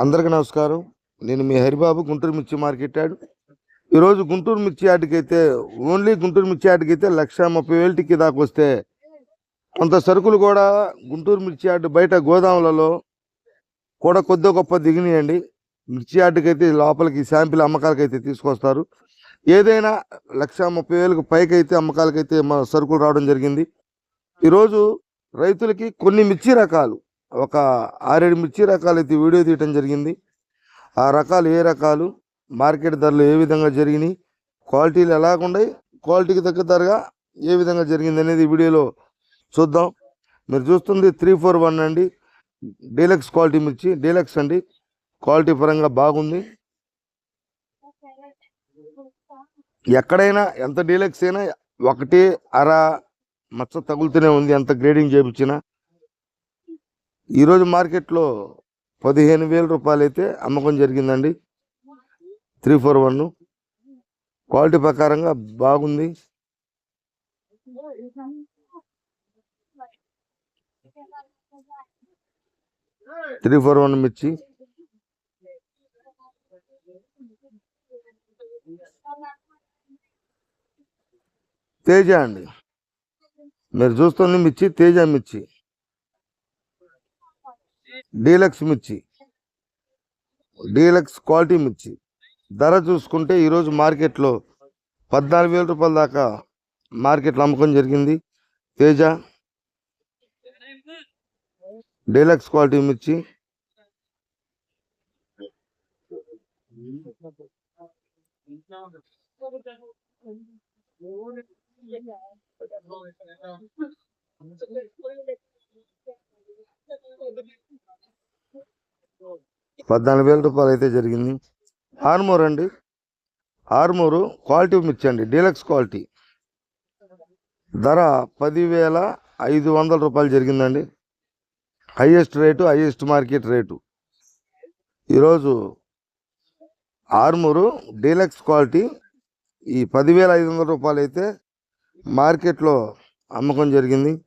అందరికీ నమస్కారం. నేను మీ హరిబాబు గుంటూరు మిర్చి మార్కెట్ యార్డ్ ఈరోజు గుంటూరు మిర్చి యార్డ్కి అయితే ఓన్లీ గుంటూరు మిర్చి యార్డ్కి అయితే లక్ష ముప్పై వేల టిక్కి దాకా వస్తే కొంత సరుకులు కూడా గుంటూరు మిర్చి యార్డ్ బయట గోదాములలో కూడా కొద్ది గొప్ప దిగినాయండి. మిర్చి యార్డ్కి అయితే లోపలికి శాంపిల్ అమ్మకాలకి అయితే తీసుకొస్తారు. ఏదైనా లక్ష ముప్పై వేలకు పైకైతే అమ్మకాలకైతే మా సరుకులు రావడం జరిగింది. ఈరోజు రైతులకి కొన్ని మిర్చి రకాలు ఒక ఆరేడు మిర్చి రకాలు అయితే వీడియో తీయటం జరిగింది. ఆ రకాలు ఏ రకాలు మార్కెట్ ధరలు ఏ విధంగా జరిగినాయి క్వాలిటీలు ఎలాగున్నాయి క్వాలిటీకి తగ్గ ధరగా ఏ విధంగా జరిగింది అనేది వీడియోలో చూద్దాం. మీరు చూస్తుంది త్రీ ఫోర్ వన్ అండి. డీలక్స్ క్వాలిటీ మిర్చి డీలక్స్ అండి. క్వాలిటీ పరంగా బాగుంది. ఎక్కడైనా ఎంత డీలక్స్ అయినా ఒకటి అర మచ్చ తగులుతూనే ఉంది ఎంత గ్రేడింగ్ చేయించినా. ఈరోజు మార్కెట్లో పదిహేను వేల రూపాయలు అయితే అమ్మకం జరిగిందండి. Three four one. క్వాలిటీ ప్రకారంగా బాగుంది. త్రీ ఫోర్ వన్ మిర్చి. తేజ అండి. మీరు చూస్తుంది మిర్చి తేజ మిర్చి. డీలక్స్ మిర్చి. డీలక్స్ క్వాలిటీ మిర్చి. ధర చూసుకుంటే ఈరోజు మార్కెట్లో పద్నాలుగు వేల రూపాయల దాకా మార్కెట్లో అమ్మకం జరిగింది. తేజ. డీలక్స్ క్వాలిటీ మిర్చి. పద్నాలుగు వేల రూపాయలు అయితే జరిగింది. ఆర్మోర్ అండి. ఆర్మూరు క్వాలిటీ మిర్చి అండి డీలక్స్ క్వాలిటీ. ధర పదివేల ఐదు వందల రూపాయలు జరిగిందండి. Highest rate highest market rate. ఈరోజు ఆర్మూరు డీలక్స్ క్వాలిటీ. ఈ పదివేల ఐదు వందల రూపాయలు అయితే మార్కెట్లో అమ్మకం జరిగింది.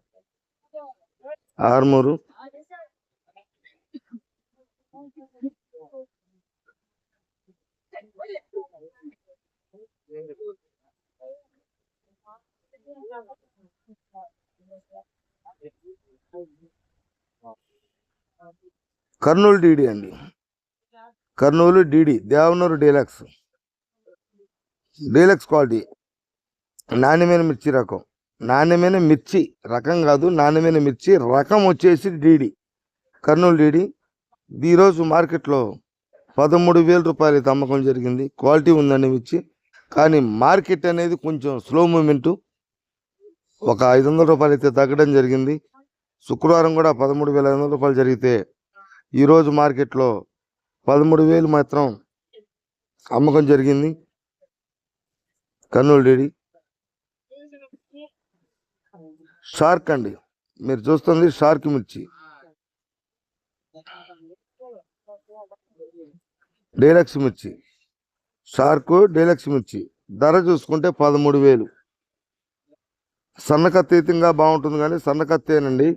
ఆర్మూరు కర్నూలు డీడీ అండి. Kurnool DD Devanur deluxe. Deluxe quality. నాణ్యమైన మిర్చి రకం. నాణ్యమైన మిర్చి రకం కాదు నాణ్యమైన మిర్చి రకం వచ్చేసి డీడీ కర్నూలు డీడీ ఈరోజు మార్కెట్లో పదమూడు వేల రూపాయలు అమ్మకం జరిగింది. క్వాలిటీ ఉందండి మిర్చి. కానీ మార్కెట్ అనేది కొంచెం స్లో మూమెంటు. ఒక ఐదు వందల రూపాయలు అయితే తగ్గడం జరిగింది. శుక్రవారం కూడా పదమూడు వేల ఐదు వందల రూపాయలు జరిగితే ఈరోజు మార్కెట్లో పదమూడు వేలు మాత్రం అమ్మకం జరిగింది. కర్నూలు డేడి షార్క్ అండి. మీరు చూస్తుంది షార్క్ మిర్చి. డీలక్స్ మిర్చి. షార్క్ డీలక్స్ మిర్చి. ధర చూసుకుంటే పదమూడు వేలు. సన్నకత్తీతంగా బాగుంటుంది కానీ సన్నకత్తేనండి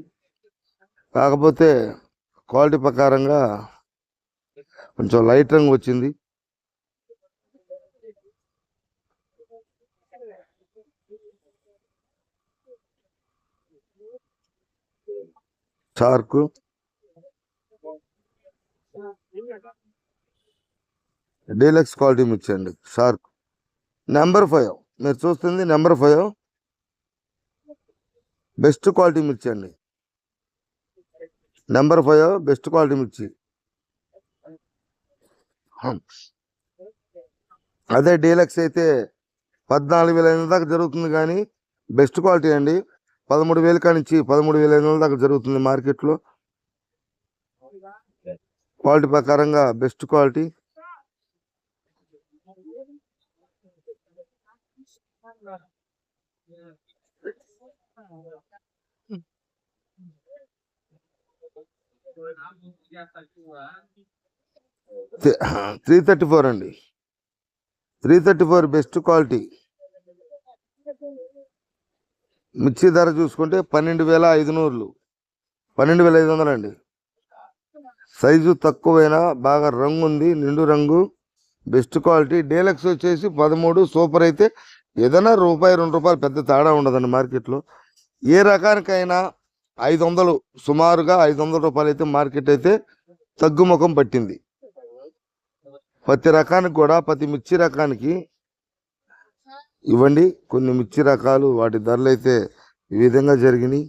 కాకపోతే క్వాలిటీ ప్రకారంగా కొంచెం లైట్ రంగు వచ్చింది. షార్క్ డీలక్స్ క్వాలిటీ మిర్చి అండి షార్క్ నెంబర్ ఫైవ్. మీరు చూస్తుంది నెంబర్ ఫైవ్. బెస్ట్ క్వాలిటీ మిర్చి అండి. నెంబర్ ఫైవ్ బెస్ట్ క్వాలిటీ మిర్చి. అదే డీలక్స్ అయితే పద్నాలుగు వేల ఐదు దాకా జరుగుతుంది కానీ బెస్ట్ క్వాలిటీ అండి. పదమూడు వేల కానించి పదమూడు వేల ఐదు వందల దాకా జరుగుతుంది మార్కెట్లో. క్వాలిటీ ప్రకారంగా best quality. Three thirty four అండి. Three thirty four best quality. మిర్చి ధర చూసుకుంటే పన్నెండు వేల ఐదు నూరులు పన్నెండు వేల ఐదు వందలు అండి. సైజు తక్కువైనా బాగా రంగు ఉంది నిండు రంగు బెస్ట్ క్వాలిటీ. డీలక్స్ వచ్చేసి పదమూడు సూపర్ అయితే ఏదైనా రూపాయి రెండు రూపాయలు పెద్ద తేడా ఉండదండి మార్కెట్లో. ఏ రకానికైనా ఐదు వందలు సుమారుగా ఐదు వందల రూపాయలు అయితే మార్కెట్ అయితే తగ్గుముఖం పట్టింది. ప్రతి రకానికి కూడా ప్రతి మిర్చి రకానికి ఇవ్వండి. కొన్ని మిర్చి రకాలు వాటి ధరలు అయితే ఈ విధంగా జరిగినాయి.